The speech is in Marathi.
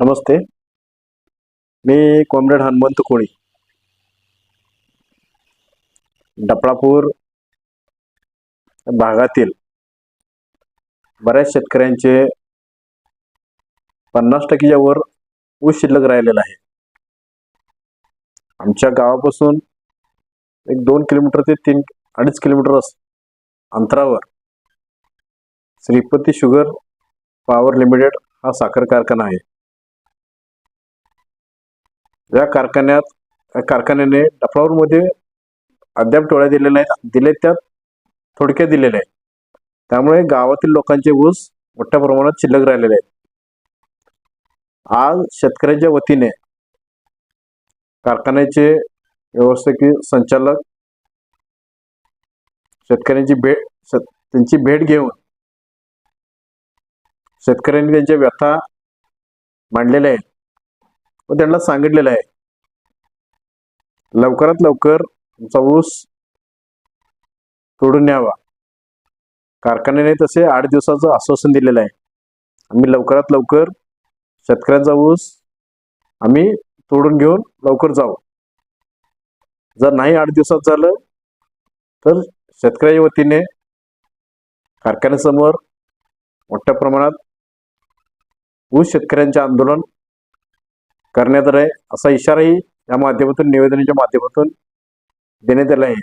नमस्ते. मी कॉम्रेड हनुमंत कोळी. डपळापूर भागातील बऱ्याच शेतकऱ्यांचे पन्नास टक्केच्या वर ऊस शिल्लक राहिलेला आहे. आमच्या गावापासून एक दोन किलोमीटर ते तीन अडीच किलोमीटर अंतरावर श्रीपती शुगर पॉवर लिमिटेड हा साखर कारखाना आहे. या कारखान्यात कारखान्याने डफळापूरमध्ये अद्याप टोळ्या दिलेल्या आहेत दिले त्यात थोडक्यात दिलेल्या आहेत. त्यामुळे गावातील लोकांचे ऊस मोठ्या प्रमाणात शिल्लक राहिलेले आहेत. आज शेतकऱ्यांच्या वतीने कारखान्याचे व्यवस्थापकीय संचालक शेतकऱ्यांची भेट त्यांची भेट घेऊन शेतकऱ्यांनी त्यांच्या व्यथा मांडलेल्या आहेत. व त्यांना सांगितलेलं आहे. लवकरात लवकर तुमचा ऊस तोडून न्यावा. कारखान्याने तसे आठ दिवसाचं आश्वासन दिलेलं आहे. आम्ही लवकरात लवकर शेतकऱ्यांचा ऊस आम्ही तोडून घेऊन लवकर जाऊ. जर नाही आठ दिवसात झालं तर शेतकऱ्याच्या वतीने कारखान्यासमोर मोठ्या प्रमाणात ऊस शेतकऱ्यांचे आंदोलन करण्यात आलं आहे असा इशाराही या माध्यमातून निवेदनाच्या माध्यमातून देण्यात आला आहे.